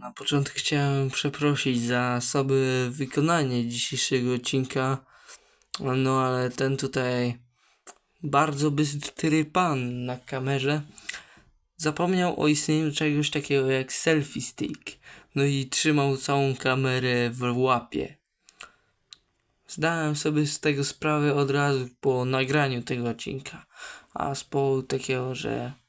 Na początek chciałem przeprosić za sobie wykonanie dzisiejszego odcinka, no ale ten tutaj bardzo bystry pan na kamerze zapomniał o istnieniu czegoś takiego jak selfie stick, no i trzymał całą kamerę w łapie. Zdałem sobie z tego sprawę od razu po nagraniu tego odcinka, a z powodu takiego, że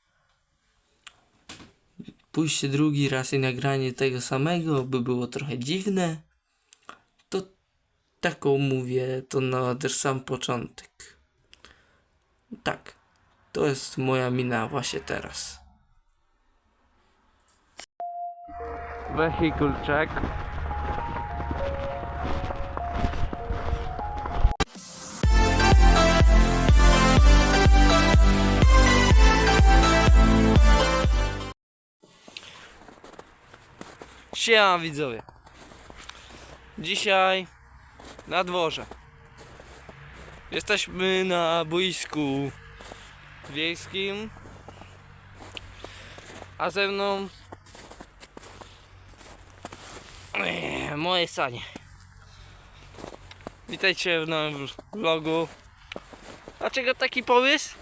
pójście drugi raz i nagranie tego samego by było trochę dziwne, to taką mówię to na też sam początek. Tak, to jest moja mina właśnie teraz. Wehikul check. Siema widzowie. Dzisiaj na dworze. Jesteśmy na boisku wiejskim. A ze mną Eee, moje sanie. Witajcie w nowym vlogu. Dlaczego taki pomysł?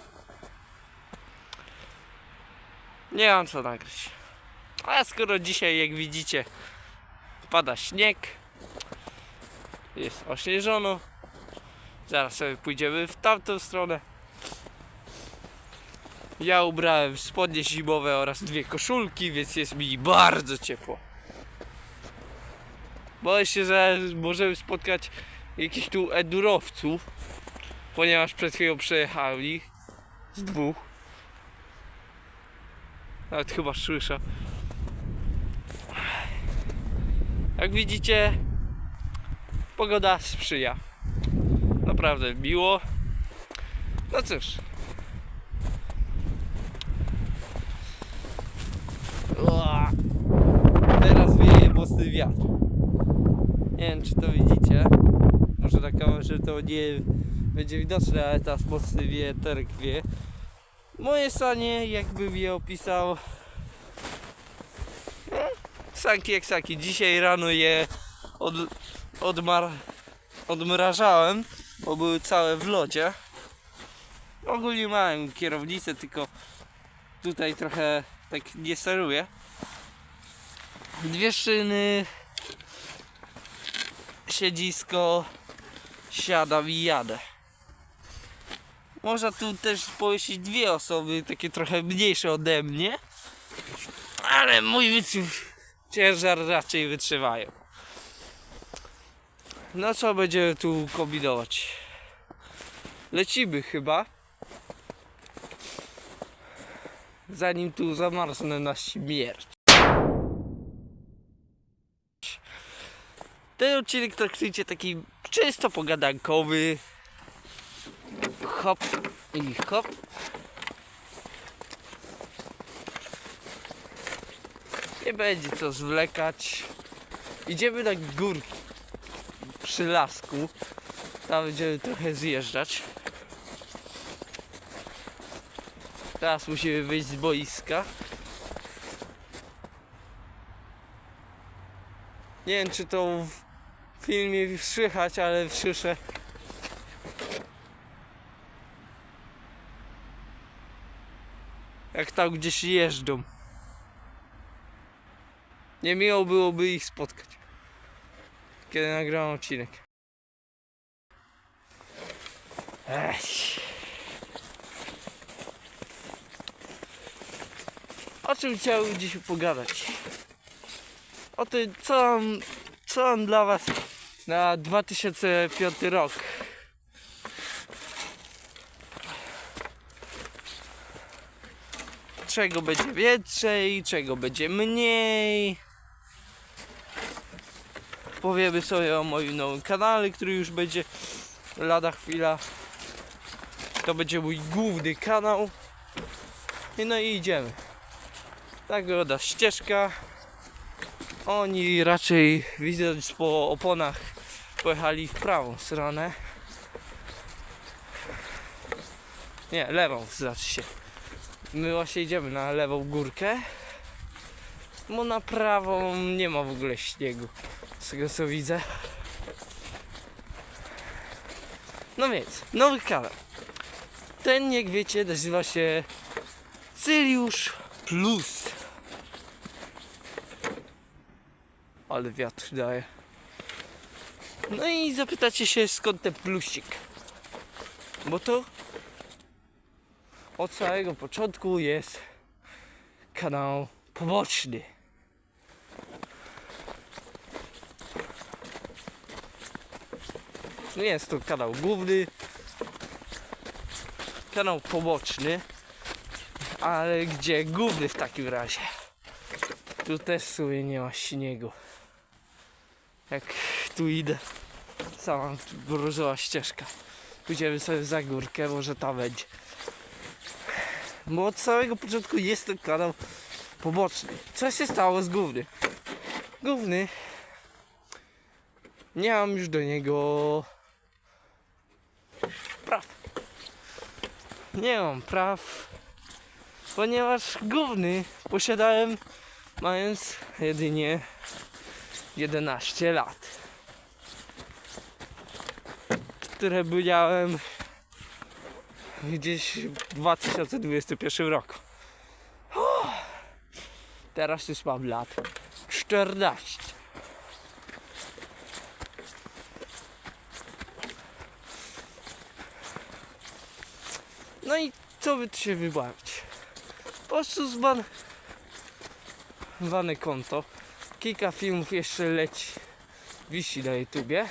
Nie mam co nagrać. A skoro dzisiaj, jak widzicie, pada śnieg, jest ośnieżono, zaraz sobie pójdziemy w tamtą stronę. Ja ubrałem spodnie zimowe oraz dwie koszulki, więc jest mi bardzo ciepło. Boję się, że możemy spotkać jakichś tu endurowców, ponieważ przed chwilą przejechali z dwóch. Nawet chyba słyszę. Jak widzicie, pogoda sprzyja. Naprawdę miło. No cóż. Teraz wieje mocny wiatr. Nie wiem czy to widzicie. Może na kamerze to nie będzie widoczne, ale teraz mocny wieterek wie. Moje sanie, jakbym je opisał, Sanki jak saki. Dzisiaj rano je od, odmar, odmrażałem, bo były całe w lodzie. Ogólnie małem kierownicę, tylko tutaj trochę tak nie steruję. Dwie szyny, siedzisko, siadam i jadę. Można tu też pojeździć dwie osoby, takie trochę mniejsze ode mnie, ale mój wyciąg ciężar raczej wytrzymają. No co będziemy tu kombinować? Lecimy chyba. Zanim tu zamarznę na śmierć. Ten odcinek traktujcie taki czysto pogadankowy. Hop i hop. Nie będzie co zwlekać. Idziemy na górki przy lasku. Tam będziemy trochę zjeżdżać. Teraz musimy wyjść z boiska. Nie wiem czy to w filmie słychać, ale słyszę jak tam gdzieś jeżdżą. Niemiło byłoby ich spotkać. Kiedy nagrałem odcinek. Ech. O czym chciałbym dziś pogadać? O tym, co mam, co mam dla Was na 2005 rok. Czego będzie więcej, czego będzie mniej powiemy sobie o moim nowym kanale, który już będzie lada chwila. To będzie mój główny kanał. I no i idziemy. Tak wygląda ścieżka. Oni raczej widząc po oponach pojechali w prawą stronę. Nie, lewą znaczy się. My właśnie idziemy na lewą górkę. Bo na prawo nie ma w ogóle śniegu. Z tego co widzę. No więc, nowy kanał. Ten, jak wiecie, nazywa się Cyliusz Plus. Ale wiatr daje. No i zapytacie się skąd ten plusik. Bo to od samego początku jest kanał poboczny. Nie jest to kanał główny, kanał poboczny, ale gdzie główny w takim razie? Tu też w sumie nie ma śniegu. Jak tu idę, sama mroziła ścieżka. Pójdziemy sobie za górkę, może tam będzie. Bo od samego początku jest to kanał poboczny. Co się stało z główny? Główny. Nie mam już do niego Nie mam praw, ponieważ główny posiadałem mając jedynie 11 lat. Które miałem gdzieś w 2021 roku. Uff. Teraz już mam lat 14. No i co by tu się wybawić? Po prostu zban... zwane konto. Kilka filmów jeszcze leci. Wisi na YouTubie.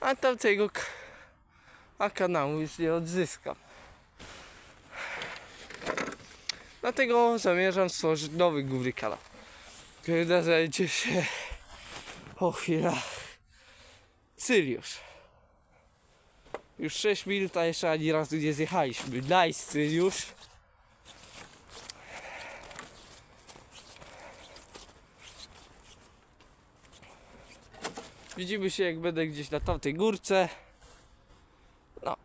A tamtego a kanału już nie odzyskam. Dlatego zamierzam stworzyć nowy główny kanał. Który nazywa się o chwila Syriusz. Już 6 minut, a jeszcze ani razu nie zjechaliśmy. Nice Syriusz. Widzimy się jak będę gdzieś na tamtej górce. No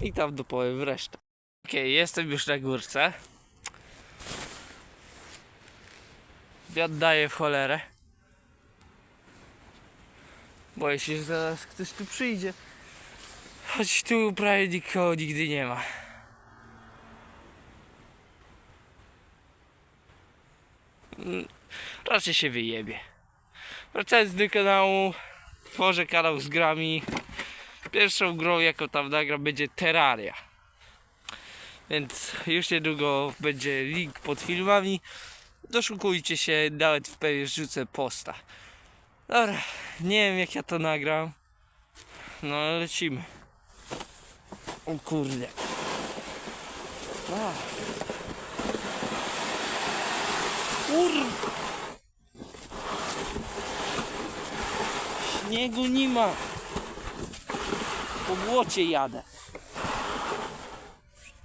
i tam dopowiem resztę. Okej, jestem już na górce. Wiatr daje w cholerę. Boję się, że zaraz ktoś tu przyjdzie. Choć tu prawie nikogo nigdy nie ma. Mm, Raczej się wyjebie. Wracając do kanału, tworzę kanał z grami. Pierwszą grą, jaką tam nagram, będzie Terraria. Więc już niedługo będzie link pod filmami. Doszukujcie się, nawet w pewnie rzucę posta. Dobra, nie wiem jak ja to nagram. No lecimy. O kurde. A. Kur... Śniegu nie ma. Po błocie jadę.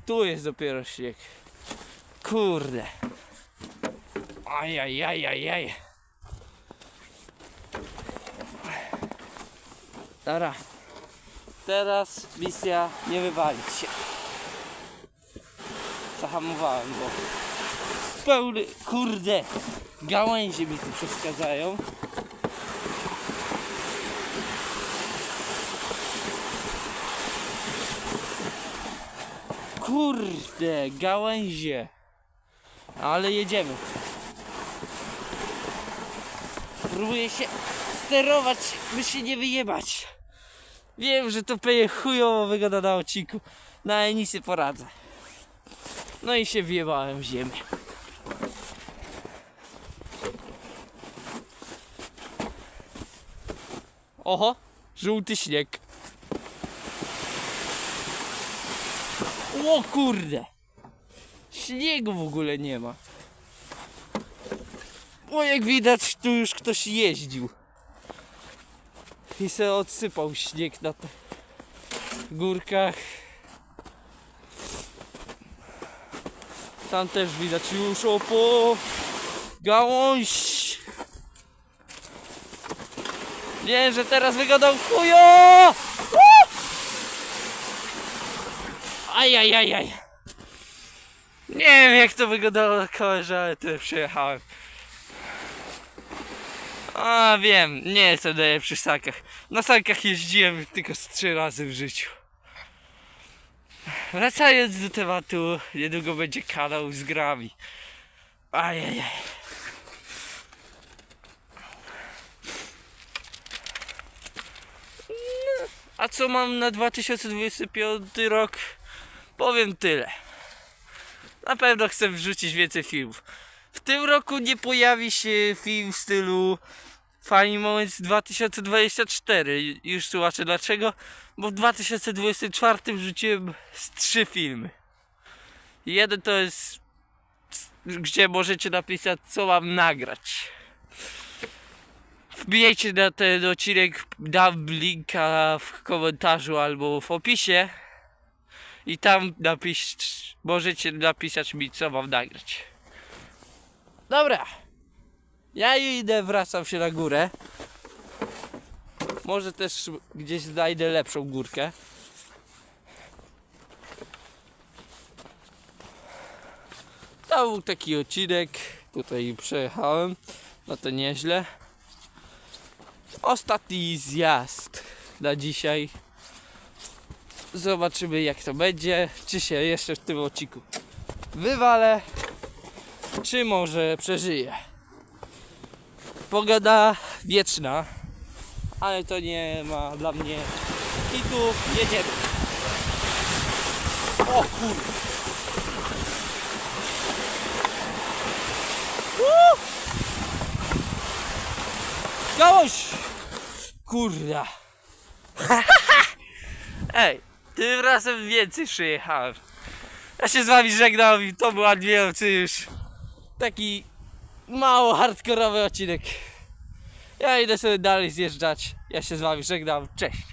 Tu jest dopiero śnieg. Kurde. Ajajajajaj. Dobra. Teraz misja nie wywalić się. Zahamowałem, bo pełny, kurde, gałęzie mi tu przeszkadzają. Kurde, gałęzie. Ale jedziemy. Próbuję się sterować, by się nie wyjebać. Wiem, że to peje chujowo wygląda na odcinku, no ale nic poradzę. No i się wjebałem w ziemię. Oho, żółty śnieg. O kurde! Śniegu w ogóle nie ma. O jak widać tu już ktoś jeździł. I se odsypał śnieg na górkach. Tam też widać już opo gałąź. Wiem, że teraz wygadał chujo! Ajajajaj. Nie wiem jak to wyglądało na kamerze, ale tyle przyjechałem. A wiem, nie jestem najlepszy w sankach. Na sankach jeździłem tylko z trzy razy w życiu. Wracając do tematu, niedługo będzie kanał z grami. Ajajaj. No, a co mam na 2025 rok? Powiem tyle. Na pewno chcę wrzucić więcej filmów. W tym roku nie pojawi się film w stylu Funny Moments 2024. Już tłumaczę dlaczego. Bo w 2024 wrzuciłem z trzy filmy. Jeden to jest gdzie możecie napisać co mam nagrać. Wbijajcie na ten odcinek, dam linka w komentarzu albo w opisie i tam napisz, możecie napisać mi co mam nagrać. Dobra, ja idę, wracam się na górę. Może też gdzieś znajdę lepszą górkę. To był taki odcinek, tutaj przejechałem, no to nieźle. Ostatni zjazd na dzisiaj. Zobaczymy jak to będzie, czy się jeszcze w tym odcinku wywalę, czy może przeżyję. Pogoda wieczna, ale to nie ma dla mnie hitu, jedziemy. O kurde. Gałąź! Kurda. Ej, tym razem więcej przyjechałem. Ja się z wami żegnam i to był Admiral już taki mało hardkorowy odcinek. Ja idę sobie dalej zjeżdżać. Ja się z wami żegnam. Cześć.